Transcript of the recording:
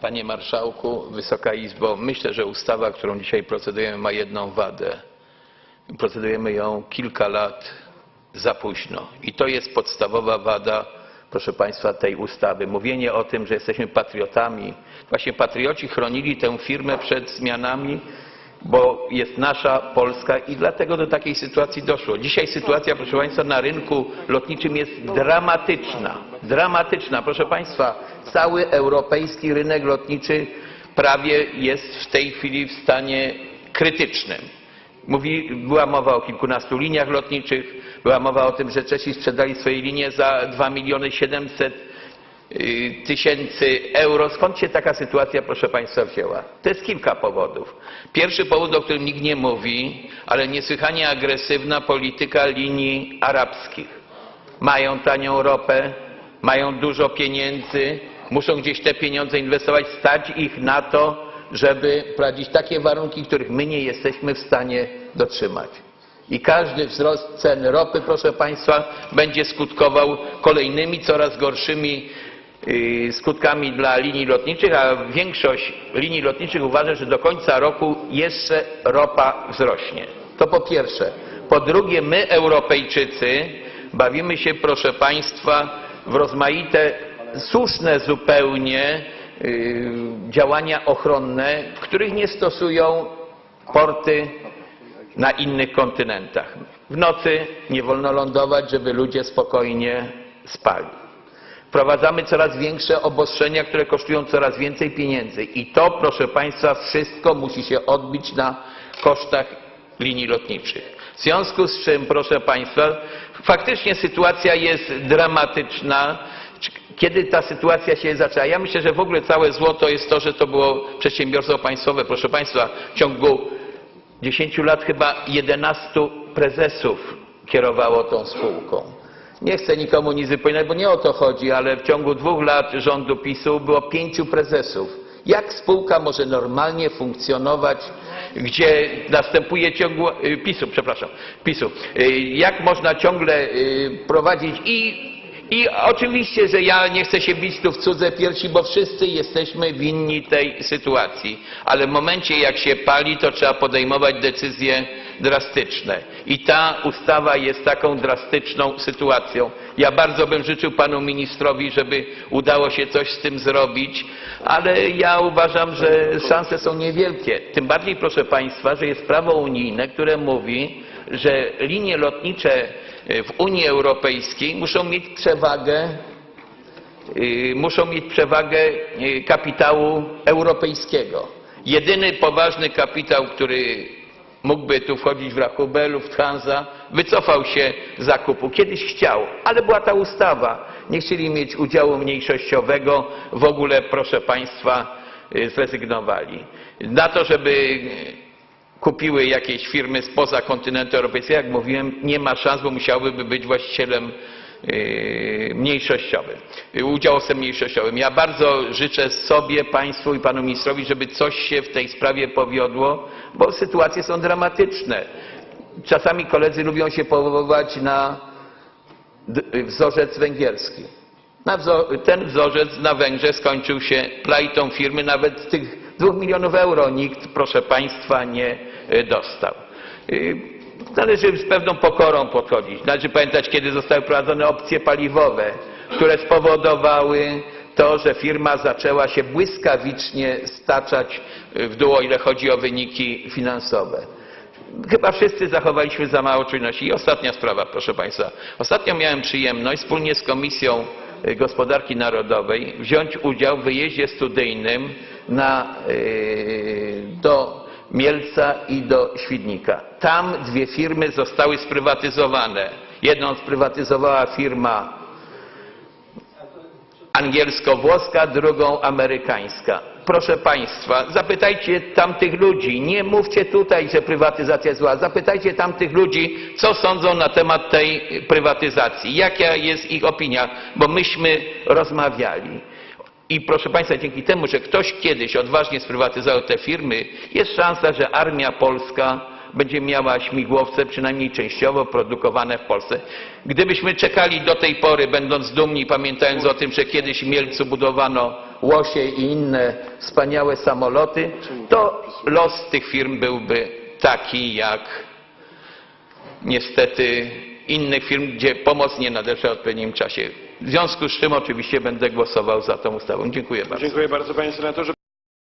Panie Marszałku, Wysoka Izbo, myślę, że ustawa, którą dzisiaj procedujemy ma jedną wadę. Procedujemy ją kilka lat za późno. I to jest podstawowa wada, proszę Państwa, tej ustawy. Mówienie o tym, że jesteśmy patriotami. Właśnie patrioci chronili tę firmę przed zmianami, bo jest nasza Polska i dlatego do takiej sytuacji doszło. Dzisiaj sytuacja, proszę Państwa, na rynku lotniczym jest dramatyczna. Dramatyczna. Proszę Państwa, cały europejski rynek lotniczy prawie jest w tej chwili w stanie krytycznym. Mówi, była mowa o kilkunastu liniach lotniczych, była mowa o tym, że Czesi sprzedali swoje linie za 2 miliony 700 y, tysięcy euro. Skąd się taka sytuacja, proszę Państwa, wzięła? To jest kilka powodów. Pierwszy powód, o którym nikt nie mówi, ale niesłychanie agresywna polityka linii arabskich. Mają tanią ropę, mają dużo pieniędzy, muszą gdzieś te pieniądze inwestować, stać ich na to, żeby prowadzić takie warunki, których my nie jesteśmy w stanie dotrzymać. I każdy wzrost cen ropy, proszę Państwa, będzie skutkował kolejnymi coraz gorszymi skutkami dla linii lotniczych, a większość linii lotniczych uważa, że do końca roku jeszcze ropa wzrośnie. To po pierwsze. Po drugie, my, Europejczycy, bawimy się, proszę Państwa, w rozmaite, słuszne zupełnie yy, działania ochronne, których nie stosują porty na innych kontynentach. W nocy nie wolno lądować, żeby ludzie spokojnie spali. Wprowadzamy coraz większe obostrzenia, które kosztują coraz więcej pieniędzy. I to, proszę Państwa, wszystko musi się odbić na kosztach linii lotniczych. W związku z czym, proszę Państwa, faktycznie sytuacja jest dramatyczna. Kiedy ta sytuacja się zaczęła? Ja myślę, że w ogóle całe zło to jest to, że to było przedsiębiorstwo państwowe. Proszę Państwa, w ciągu 10 lat chyba 11 prezesów kierowało tą spółką. Nie chcę nikomu nic wypominać, bo nie o to chodzi, ale w ciągu dwóch lat rządu PiSu było pięciu prezesów. Jak spółka może normalnie funkcjonować, gdzie następuje ciągła, y, PiSu, przepraszam, PiSu, y, jak można ciągle y, prowadzić i i oczywiście, że ja nie chcę się bić tu w cudze piersi, bo wszyscy jesteśmy winni tej sytuacji. Ale w momencie, jak się pali, to trzeba podejmować decyzje drastyczne. I ta ustawa jest taką drastyczną sytuacją. Ja bardzo bym życzył panu ministrowi, żeby udało się coś z tym zrobić, ale ja uważam, że szanse są niewielkie. Tym bardziej, proszę państwa, że jest prawo unijne, które mówi, że linie lotnicze w Unii Europejskiej muszą mieć przewagę, yy, muszą mieć przewagę yy, kapitału europejskiego. Jedyny poważny kapitał, który mógłby tu wchodzić w rachubę, Lufthansa, wycofał się z zakupu. Kiedyś chciał, ale była ta ustawa. Nie chcieli mieć udziału mniejszościowego, w ogóle, proszę Państwa, yy, zrezygnowali. Na to, żeby kupiły jakieś firmy spoza kontynentu europejskiego, jak mówiłem, nie ma szans, bo musiałyby być właścicielem yy, mniejszościowym, yy, udziałowcem mniejszościowym. Ja bardzo życzę sobie, Państwu i Panu Ministrowi, żeby coś się w tej sprawie powiodło, bo sytuacje są dramatyczne. Czasami koledzy lubią się powoływać na d- wzorzec węgierski. Ten wzorzec na Węgrzech skończył się plajtą firmy, nawet tych dwóch milionów euro nikt, proszę Państwa, nie dostał. Należy z pewną pokorą podchodzić. Należy pamiętać, kiedy zostały prowadzone opcje paliwowe, które spowodowały to, że firma zaczęła się błyskawicznie staczać y, w dół, ile chodzi o wyniki finansowe. Chyba wszyscy zachowaliśmy za mało czujności. I ostatnia sprawa, proszę Państwa. Ostatnio miałem przyjemność wspólnie z Komisją y, Gospodarki Narodowej wziąć udział w wyjeździe studyjnym na, y, Mielca i do Świdnika. Tam dwie firmy zostały sprywatyzowane. Jedną sprywatyzowała firma angielsko-włoska, drugą amerykańska. Proszę Państwa, zapytajcie tamtych ludzi, nie mówcie tutaj, że prywatyzacja zła, zapytajcie tamtych ludzi, co sądzą na temat tej prywatyzacji, jaka jest ich opinia, bo myśmy rozmawiali. I proszę Państwa, dzięki temu, że ktoś kiedyś odważnie sprywatyzował te firmy, jest szansa, że armia polska będzie miała śmigłowce, przynajmniej częściowo produkowane w Polsce. Gdybyśmy czekali do tej pory, będąc dumni, pamiętając o tym, że kiedyś w Mielcu budowano łosie i inne wspaniałe samoloty, to los tych firm byłby taki jak niestety innych firm, gdzie pomoc nie nadeszła w odpowiednim czasie. W związku z czym oczywiście będę głosował za tą ustawą. Dziękuję bardzo. Dziękuję bardzo panie senatorze.